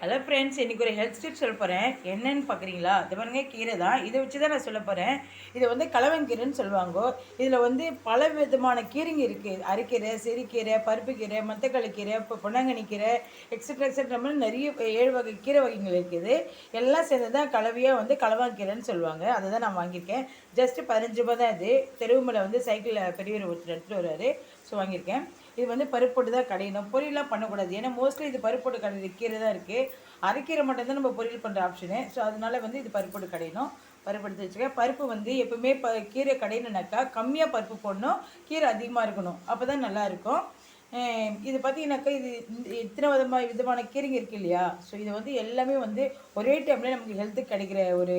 Hello friends இன்றைக்கி ஒரு health tip சொல்ல போகிறேன் என்னன்னு பார்க்குறீங்களா இது பாருங்க கீரை தான். இதை வச்சு தான் நான் சொல்ல போகிறேன் இதை வந்து கலவங்கீரைன்னு சொல்லுவாங்க. இதில் வந்து பல விதமான கீரைங்க இருக்குது அரைக்கீரை சிறுகீரை பருப்பு கீரை மத்தக்களி கீரை இப்போ பொன்னாங்கண்ணி கீரை எக்ஸட்ரா எக்ஸட்ரா மாதிரி நிறைய ஏழு வகை கீரை வகைகள் இருக்குது. எல்லாம் சேர்ந்து தான் கலவையாக வந்து கலவாங்கீரைன்னு சொல்லுவாங்க. அதை தான் நான் வாங்கியிருக்கேன். ஜஸ்ட்டு பதினஞ்சு ரூபா தான் இது. தெருவுமலை வந்து சைக்கிளில் பெரியவர் ஒருத்தர் எடுத்துகிட்டு வருவார். ஸோ வாங்கியிருக்கேன். இது வந்து பருப்போட்டு தான் கடையணும் பொரியலாம் பண்ணக்கூடாது. ஏன்னா மோஸ்ட்லி இது பருப்போட்டு கடையிற கீரை தான் இருக்குது அரைக்கீரை மட்டும்தான் நம்ம பொரியல் பண்ணுற ஆப்ஷனு ஸோ அதனால வந்து இது பருப்போட்டு கடையணும் பருப்பு எடுத்து வச்சுக்க பருப்பு வந்து எப்பவுமே ப கீரை கடையணுனாக்கா கம்மியாக பருப்பு போடணும். கீரை அதிகமாக இருக்கணும். அப்போ தான் நல்லாயிருக்கும் இது பார்த்தீங்கன்னாக்கா இது இத்தனை விதமாக விதமான கீரைங்க இருக்கு இல்லையா? ஸோ இது வந்து எல்லாமே வந்து ஒரே டைமில் நமக்கு ஹெல்த்துக்கு கிடைக்கிற ஒரு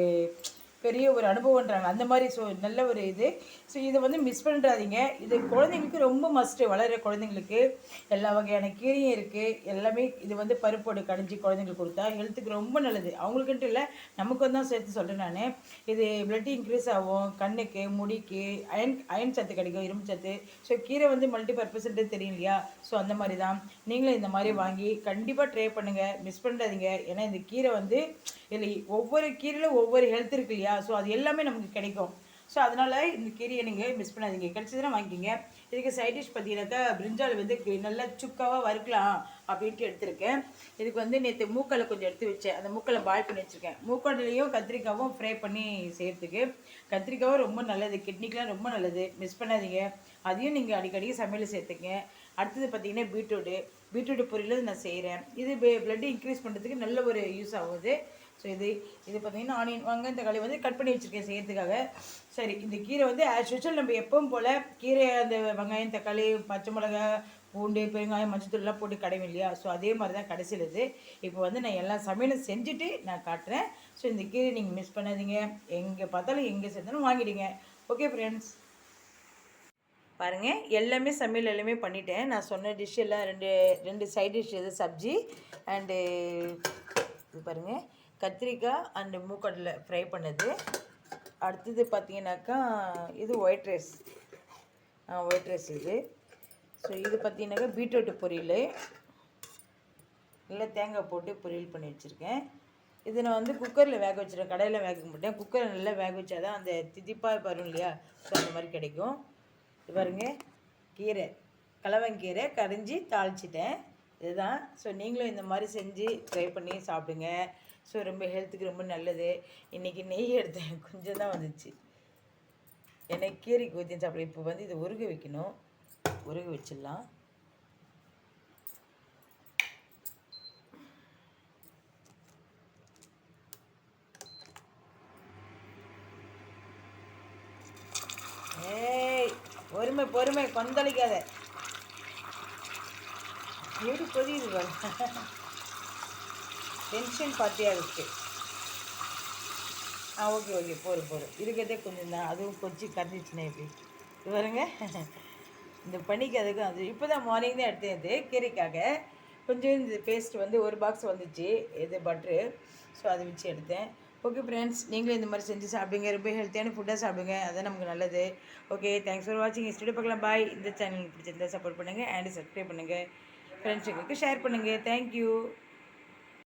பெரிய ஒரு அனுபவன்றாங்க அந்த மாதிரி ஸோ நல்ல ஒரு இது. ஸோ இதை வந்து மிஸ் பண்ணுறாதீங்க இது குழந்தைங்களுக்கு ரொம்ப மஸ்ட்டு வளர குழந்தைங்களுக்கு எல்லா வகையான கீரையும் இருக்குது எல்லாமே இது வந்து பருப்போடு கடைஞ்சி குழந்தைங்களுக்கு கொடுத்தா ஹெல்த்துக்கு ரொம்ப நல்லது. அவங்களுக்குன்ட்டு இல்லை நமக்கு வந்து தான் சேர்த்து சொல்கிறேன் நான். இது பிளட் இன்க்ரீஸ் ஆகும் கண்ணுக்கு முடிக்கு அயன் அயன் சத்து கிடைக்கும் இரும்பு சத்து. ஸோ கீரை வந்து மல்டி பர்பஸ்ன்ட்டு தெரியும் இல்லையா? ஸோ அந்த மாதிரி தான் நீங்களும் இந்த மாதிரி வாங்கி கண்டிப்பாக ட்ரை பண்ணுங்கள் மிஸ் பண்ணுறாதீங்க ஏன்னா இந்த கீரை வந்து இல்லை ஒவ்வொரு கீரையில் ஒவ்வொரு ஹெல்த் இருக்கு இல்லையா? ஸோ அது எல்லாமே நமக்கு கிடைக்கும். ஸோ அதனால் இந்த கீரையை நீங்கள் மிஸ் பண்ணாதீங்க. கிடச்சதுன்னா வாங்கிக்கிங்க. இதுக்கு சைட் டிஷ் பார்த்தீங்கன்னாக்கா பிரிஞ்சால் வந்து நல்லா சுக்காவாக வறுக்கலாம் அப்படின்ட்டு எடுத்திருக்கேன். இதுக்கு வந்து நேற்று மூக்கலை கொஞ்சம் எடுத்து வச்சேன். அந்த மூக்கலை பாயில் பண்ணி வச்சுருக்கேன். மூக்கடலையும் கத்திரிக்காவும் ஃப்ரை பண்ணி செய்கிறதுக்கு கத்திரிக்காவும் ரொம்ப நல்லது. கிட்னிக்கெலாம் ரொம்ப நல்லது. மிஸ் பண்ணாதீங்க. அதையும் நீங்கள் அடிக்கடி சமையல் சேர்த்துங்க அடுத்தது பார்த்தீங்கன்னா பீட்ரூட்டு பீட்ரூட் பொரியல் நான் செய்கிறேன் இது பிளட் இன்க்ரீஸ் பண்ணுறதுக்கு நல்ல ஒரு யூஸ் ஆகுது. ஸோ இது இது பார்த்தீங்கன்னா ஆனியன் வாங்க இந்த களி வந்து கட் பண்ணி வச்சுருக்கேன் செய்கிறதுக்காக சரி இந்த கீரை வந்து ஆஸ் யூஸ்வல் நம்ம எப்பவும் போல் கீரை அந்த வெங்காயம் தக்காளி பச்சை மிளகா பூண்டு பெருங்காயம் மஞ்சத்தூள்லாம் போட்டு கடையும் இல்லையா? ஸோ அதே மாதிரி தான் கடைசியில் இது. இப்போ வந்து நான் எல்லா சமையலும் செஞ்சுட்டு நான் காட்டுறேன். ஸோ இந்த கீரை நீங்கள் மிஸ் பண்ணாதீங்க. எங்கே பார்த்தாலும் எங்கே சேர்ந்தாலும் வாங்கிடுங்க. ஓகே ஃப்ரெண்ட்ஸ் பாருங்கள் எல்லாமே சமையல் எல்லாமே பண்ணிட்டேன். நான் சொன்ன டிஷ் எல்லாம் ரெண்டு ரெண்டு சைட் டிஷ் இது சப்ஜி அண்டு இது பாருங்கள் கத்திரிக்காய் அண்டு மூக்கடலை ஃப்ரை பண்ணது. அடுத்தது பார்த்தீங்கன்னாக்கா இது ஒயிட் ரைஸ் ஒயிட் ரைஸ் இது. ஸோ இது பார்த்தீங்கன்னாக்கா பீட்ரூட் பொரியல். இல்லை தேங்காய் போட்டு பொரியல் பண்ணி வச்சுருக்கேன். இது நான் வந்து குக்கரில் வேக வச்சுருக்கேன் கடையில் வேக மாட்டேன். குக்கரில் நல்லா வேக வச்சாதான் அந்த திதிப்பாக வரும் இல்லையா? ஸோ அந்த மாதிரி கிடைக்கும். பாருங்க கீரை. கலவங்கீரை கரைஞ்சி தாளிச்சிட்டேன். இதுதான். ஸோ நீங்களும் இந்த மாதிரி செஞ்சு ட்ரை பண்ணி சாப்பிடுங்க. ஸோ ரொம்ப ஹெல்த்துக்கு ரொம்ப நல்லது. இன்றைக்கி நெய் எடுத்தேன். கொஞ்சம் தான் வந்துச்சு. எனக்கு கீரைக்கு ஊற்றி சாப்பிட இப்போ வந்து இதை உருக வைக்கணும். உருக வச்சிடலாம். பொறுமை பொறுமை கொந்தளிக்காத. எப்படி கொதியுது டென்ஷன் பார்ட்டியாக இருக்கு. ஆ ஓகே ஓகே போதும் போதும் இருக்கிறதே கொஞ்சம் தான். அதுவும் கொச்சி கரைஞ்சிச்சுனே இப்படி இது பாருங்க. இந்த பனிக்கு அதுக்கும் அது. இப்போ தான் மார்னிங் தான் எடுத்தேன் இது கீரைக்காக. கொஞ்சம் இந்த பேஸ்ட் வந்து ஒரு பாக்ஸ் வந்துச்சு. இது பட்ரு ஸோ அதை வச்சு எடுத்தேன். ஓகே ஃப்ரெண்ட்ஸ் நீங்களும் இந்த மாதிரி செஞ்சு சாப்பிடுங்க. ரொம்ப ஹெல்த்தியான ஃபுட்டாக சாப்பிடுங்க. அதுதான் நமக்கு நல்லது. ஓகே தேங்க்ஸ் ஃபார் வாட்சிங் ஸ்டூடியோ பார்க்கலாம். பாய் இந்த சேனல் பிடிச்சிருந்தா சப்போர்ட் பண்ணுங்கள் அண்ட் சப்ஸ்கிரைப் பண்ணுங்கள் ஃப்ரெண்ட்ஸுங்களுக்கு ஷேர் பண்ணுங்கள் தேங்க்யூ